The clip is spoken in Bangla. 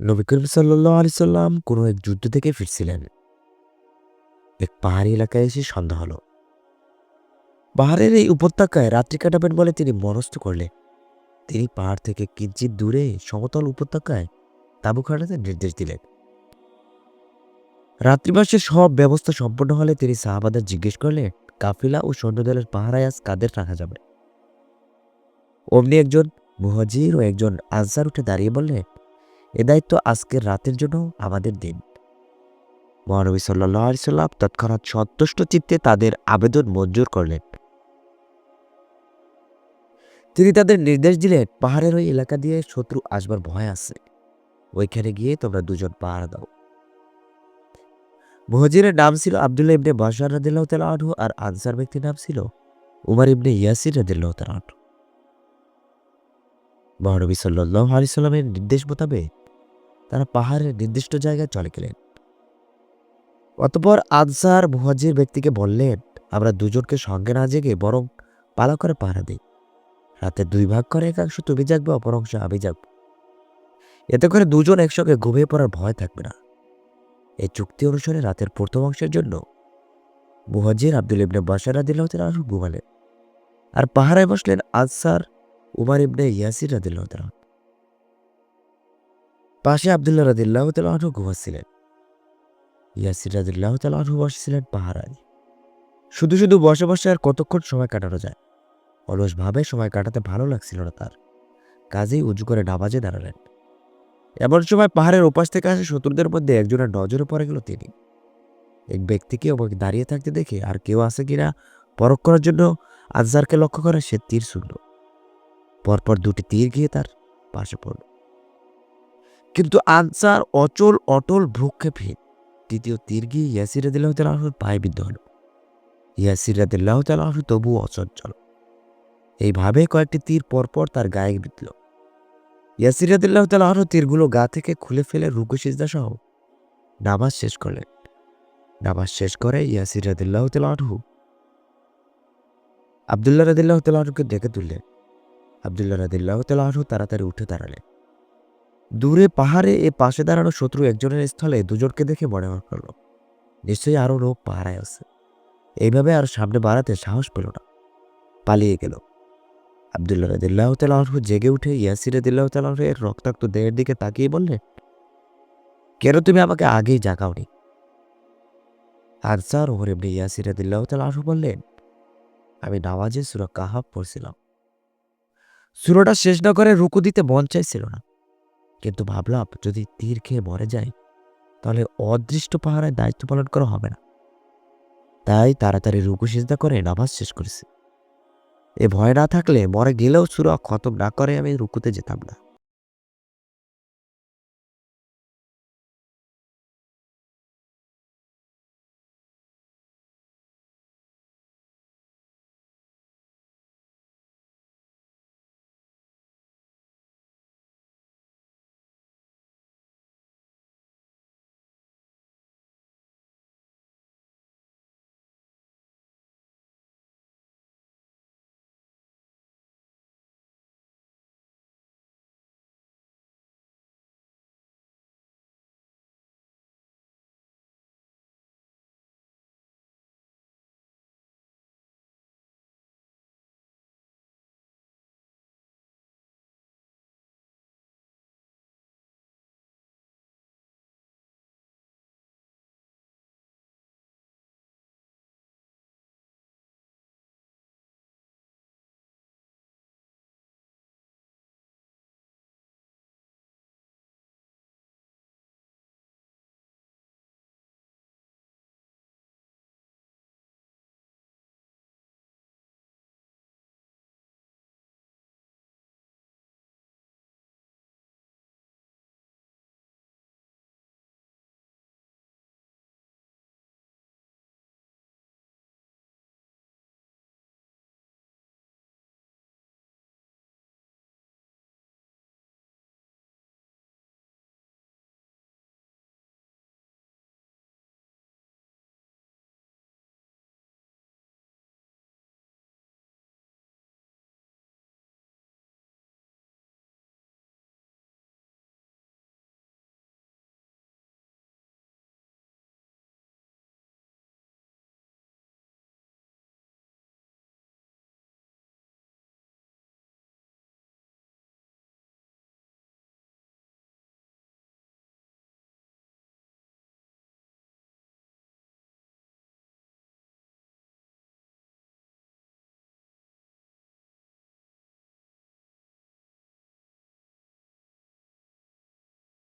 নবী করিম সাল্লাহ আলি সাল্লাম কোনো এক যুদ্ধ থেকে ফিরছিলেন। এক পাহাড়ি এলাকায় এসে সন্ধ্যা হলো। পাহাড়ের এই উপত্যকায় রাত্রি কাটাবেন বলে তিনি মনস্থ করলেন। তিনি পাহাড় থেকে কিঞ্চিত দূরে সমতল উপত্যকায় তাঁবু খাটাতে নির্দেশ দিলেন। রাত্রিবাসের সব ব্যবস্থা সম্পন্ন হলে তিনি সাহাবাদের জিজ্ঞেস করলেন, কাফিলা ও সৈন্যদলের পাহারায় আজ কাদের রাখা যাবে? অমনি একজন মুহাজির ও একজন আনসার উঠে দাঁড়িয়ে বললেন এ দায়িত্ব আজকের রাতের জন্য আমাদের দিন। মহানবী সাল্লাহ সাল্লাম তৎক্ষণাৎ সন্তুষ্ট চিত্তে তাদের আবেদন মঞ্জুর করলেন। তিনি তাদের নির্দেশ দিলেন, পাহাড়ের ওই এলাকা দিয়ে শত্রু আসবার ভয় আছে। ওইখানে গিয়ে তোমরা দুজন পাহারা দাও। মুহাজিরের নাম ছিল আবদুল্লাহ ইবনে বাসার রাদিল্লাহ তালা আর আনসার ব্যক্তির নাম ছিল উমার ইবনে ইয়াসির রাদিল্লাহ তালা মহানবী সাল্লাহ আলি সাল্লামের নির্দেশ মোতাবেক তারা পাহাড়ের নির্দিষ্ট জায়গায় চলে গেলেন। অতপর আনসার মুহাজির ব্যক্তিকে বললেন, আমরা দুজনকে সঙ্গে না জেগে বরং পালা করে পাহারা দিই। রাতে দুই ভাগ করে একাংশ তুমি জাগবে, অপর অংশ আমি জাগব। এতে করে দুজন একসঙ্গে ঘুমিয়ে পড়ার ভয় থাকবে না। এই চুক্তি অনুসারে রাতের প্রথম অংশের জন্য মুহাজির আব্দুল ইবনে বাসার আদিল্লাহ তালা ঘুমালেন। আর পাহারায় বসলেন আনসার উমার ইবনে ইয়াসির তালা পাশে আবদুল্লাহ রাদিল্লাহ তাল তালাহ ঘুমাচ্ছিলেন। ইয়াসির রাদিল্লাহ তাল তালাহ বসেছিলেন পাহারায়। শুধু শুধু বসে বসে আর কতক্ষণ সময় কাটানো যায়? অলসভাবে সময় কাটাতে ভালো লাগছিল না তার। কাজেই উঁচু করে নামাজে দাঁড়ালেন। এমন সময় পাহাড়ের ওপাশ থেকে আসে শত্রুদের মধ্যে একজনের নজরে পড়ে গেল তিনি। এক ব্যক্তিকে ওকে দাঁড়িয়ে থাকতে দেখে আর কেউ আছে কিনা পরখ করার জন্য আনসারকে লক্ষ্য করে সে তীর শুনল পরপর দুটি তীর গিয়ে তার পাশে পড়ল। কিন্তু আনসার অচল, অটল, ভ্রুক্ষেপহীন। তৃতীয় তীর গিয়ে ইয়াসির আদিল্লাহ পায়ে বিদ্ধ হল। ইয়াসির আদিল্লাহ তালাহু তবু অচঞ্চল। এইভাবে কয়েকটি তীর পরপর তার গায়ে বিঁধল। ইয়াসির আদিল্লাহ তালাহর তীরগুলো গা থেকে খুলে ফেলে রুকু, সিজদা সহ নামাজ শেষ করলেন। নামাজ শেষ করে ইয়াসির রাদিল্লাহ তালাহু আবদুল্লাহ রাদিল্লাহ তালাহকে ডেকে তুললেন। আবদুল্লাহ রাদিল্লাহ তালাহু তাড়াতাড়ি উঠে দাঁড়ালেন। দূরে পাহাড়ে এ পাশে দাঁড়ানো শত্রু একজনের স্থলে দুজনকে দেখে মনে করল নিশ্চয়ই আরও লোক পাহারায় আছে। এইভাবে আর সামনে বাড়াতে সাহস পেল না। পালিয়ে গেল। আবদুল্লাহ রদিল্লাহ তালাহ জেগে উঠে ইয়াসির রদিল্লাহ তালাহের রক্তাক্ত দেহের দিকে তাকিয়ে বললেন কেন তুমি আমাকে আগেই জাগাওনি? আনসার ওহর এমনি ইয়াসির রদিল্লাহ তালাহ বললেন, আমি নামাজে সুরা কাহাব পড়ছিলাম। সুরোটা শেষ না করে রুকু দিতে মন চাইছিল না। কিন্তু ভাবলাম যদি তীর খেয়ে মরে যায় তাহলে অদৃষ্ট পাহারায় দায়িত্ব পালন করা হবে না। তাই তাড়াতাড়ি রুকু সিজদা করে নামাজ শেষ করেছি। এ ভয় না থাকলে মরে গেলেও সুরা খতম না করে আমি রুকুতে যেতাম না।